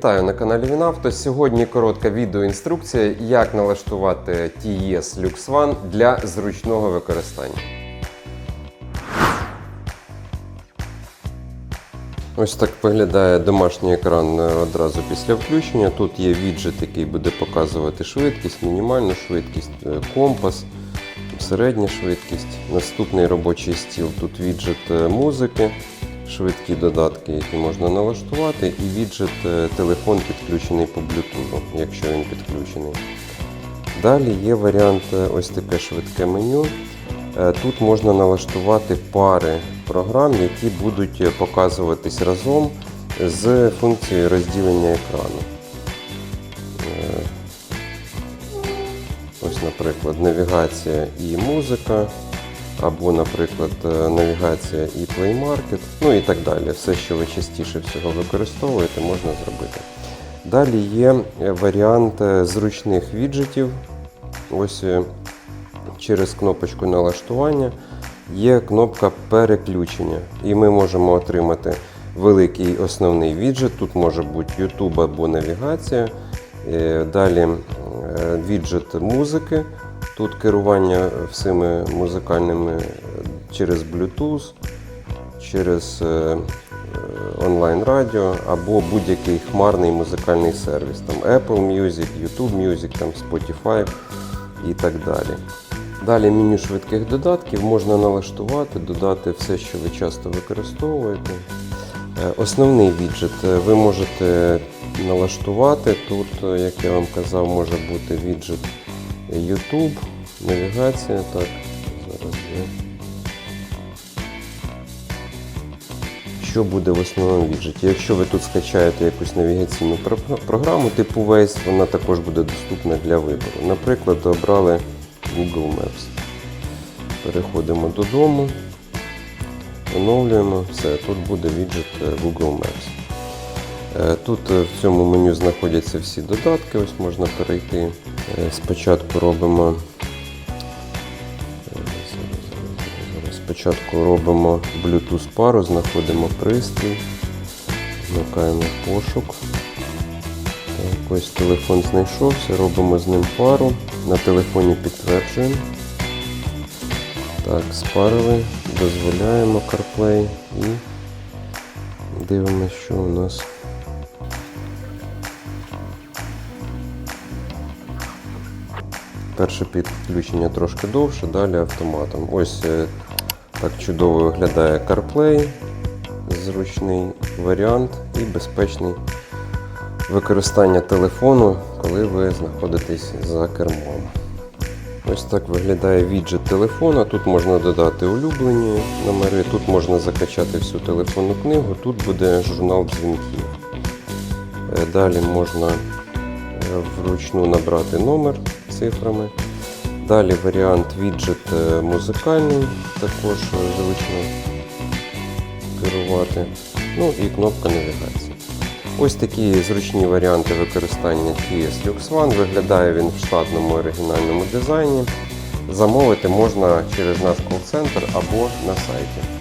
Вітаю на каналі Вінавто. Сьогодні коротка відеоінструкція, як налаштувати TES Lux One для зручного використання. Ось так виглядає домашній екран одразу після включення. Тут є віджит, який буде показувати швидкість, мінімальну швидкість, е, компас, середня швидкість. Наступний робочий стіл. Тут віджит е, музики, швидкі додатки, які можна налаштувати, і віджит е, телефон підключений по Bluetooth, якщо він підключений. Далі є варіант е, ось таке швидке меню. Е, Тут можна налаштувати пари програм, які будуть показуватись разом з функцією розділення екрану. Ось, наприклад, навігація і музика, або, наприклад, е, навігація і Market, ну і так далі. Все, що ви частіше всього використовуєте, можна зробити. Далі є е, варіант е, зручних віджитів. Ось через кнопочку налаштування є кнопка переключення, і ми можемо отримати великий основний віджит. Тут може бути YouTube або навігація. Далі віджит музики. Тут керування всіми музикальними через Bluetooth, через е, е, онлайн-радіо або будь-який хмарний музикальний сервіс. Там Apple Music, YouTube Music, там Spotify і так далі. Далі меню швидких додатків можна налаштувати, додати все, що ви часто використовуєте. Е, Основний віджит ви можете налаштувати. Тут, як я вам казав, може бути віджит YouTube, навігація. Так, зараз я. Що буде в основному віджиті? Якщо ви тут скачаєте якусь навігаційну програму типу Waze, вона також буде доступна для вибору. Наприклад, обрали Google Maps. Переходимо додому, оновлюємо, все, тут буде віджит е, Google Maps. Е, Тут е, в цьому меню знаходяться всі додатки, ось можна перейти. Спочатку робимо. Спочатку робимо Bluetooth пару, знаходимо пристрій, вмикаємо пошук. Так, ось телефон знайшовся, робимо з ним пару. На телефоні підтверджуємо. Так, спарили, дозволяємо CarPlay і дивимося, що у нас. Перше підключення трошки довше, далі автоматом. Ось е, так чудово виглядає CarPlay, зручний варіант і безпечний використання телефону, коли ви знаходитесь за кермом. Ось так виглядає віджит телефона. Тут можна додати улюблені номери, тут можна закачати всю телефонну книгу, тут буде журнал дзвінків. Е, Далі можна е, вручну набрати номер цифрами. Далі варіант віджит е, музикальний, також звично зручно керувати. Ну і кнопка навігації. Ось такі зручні варіанти використання TS Lux One. Виглядає він в штатному оригінальному дизайні. Замовити можна через наш кол-центр або на сайті.